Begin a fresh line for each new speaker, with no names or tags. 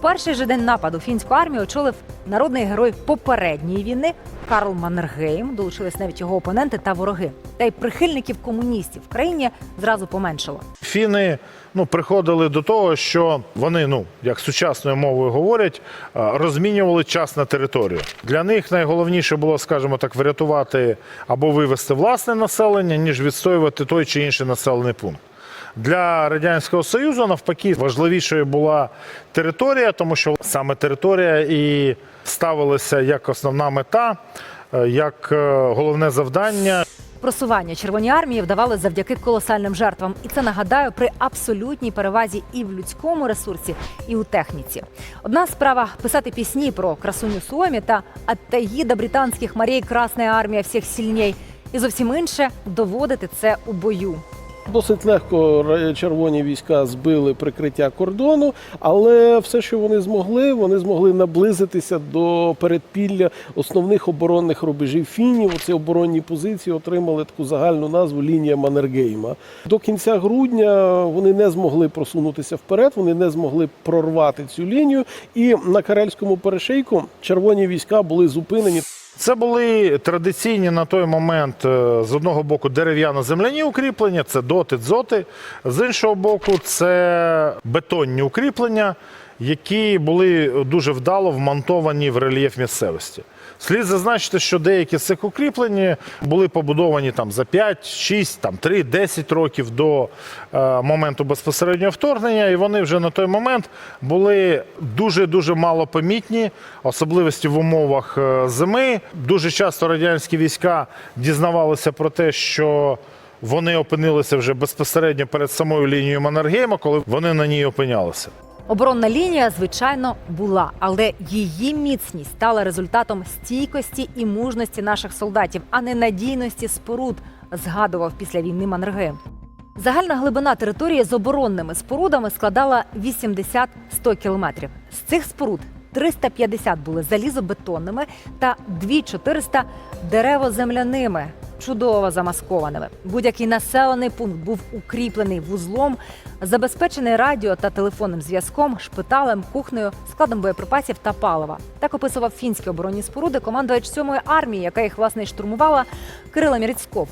перший же день нападу фінську армію очолив народний герой попередньої війни Карл Маннергейм. Долучились навіть його опоненти та вороги. Та й прихильників комуністів в країні зразу поменшало.
Фіни ну, приходили до того, що вони, ну як сучасною мовою говорять, розмінювали час на територію. Для них найголовніше було, скажімо так, врятувати або вивести власне населення, ніж відстоювати той чи інший населений пункт. Для радянського союзу навпаки важливішою була територія, тому що саме територія і ставилася як основна мета, е, як е, головне завдання.
Просування Червоній армії вдавали завдяки колосальним жертвам, і це нагадаю при абсолютній перевазі і в людському ресурсі, і у техніці. Одна справа писати пісні про красуню Суомі та Аттаїда британських морей Красна армія всіх сильней, і зовсім інше доводити це у бою.
Досить легко червоні війська збили прикриття кордону, але все, що вони змогли, вони змогли наблизитися до передпілля основних оборонних рубежів фінів. Ці оборонні позиції отримали таку загальну назву лінія Маннергейма. До кінця грудня вони не змогли просунутися вперед, вони не змогли прорвати цю лінію. І на Карельському перешийку червоні війська були зупинені.
Це були традиційні на той момент е, з одного боку дерев'яно-земляні укріплення, це доти, дзоти. З іншого боку, це бетонні укріплення, які були дуже вдало вмонтовані в рельєф місцевості. Слід зазначити, що деякі з цих укріплень були побудовані там за 5, 6, там 3, 10 років до е, моменту безпосереднього вторгнення, і вони вже на той момент були дуже дуже мало помітні, особливості в умовах е, зими. Дуже часто радянські війська дізнавалися про те, що вони опинилися вже безпосередньо перед самою лінією Маннергейма, коли вони на ній опинялися.
Оборонна лінія, звичайно, була, але її міцність стала результатом стійкості і мужності наших солдатів, а не надійності споруд, згадував після війни Маннергейм. Загальна глибина території з оборонними спорудами складала 80-100 кілометрів. З цих споруд 350 були залізобетонними та 2400 деревоземляними, чудово замаскованими. Будь-який населений пункт був укріплений вузлом, забезпечений радіо та телефонним зв'язком, шпиталем, кухнею, складом боєприпасів та палива. Так описував фінські оборонні споруди командувач 7-ї армії, яка їх власне штурмувала Кирила Мірицьков.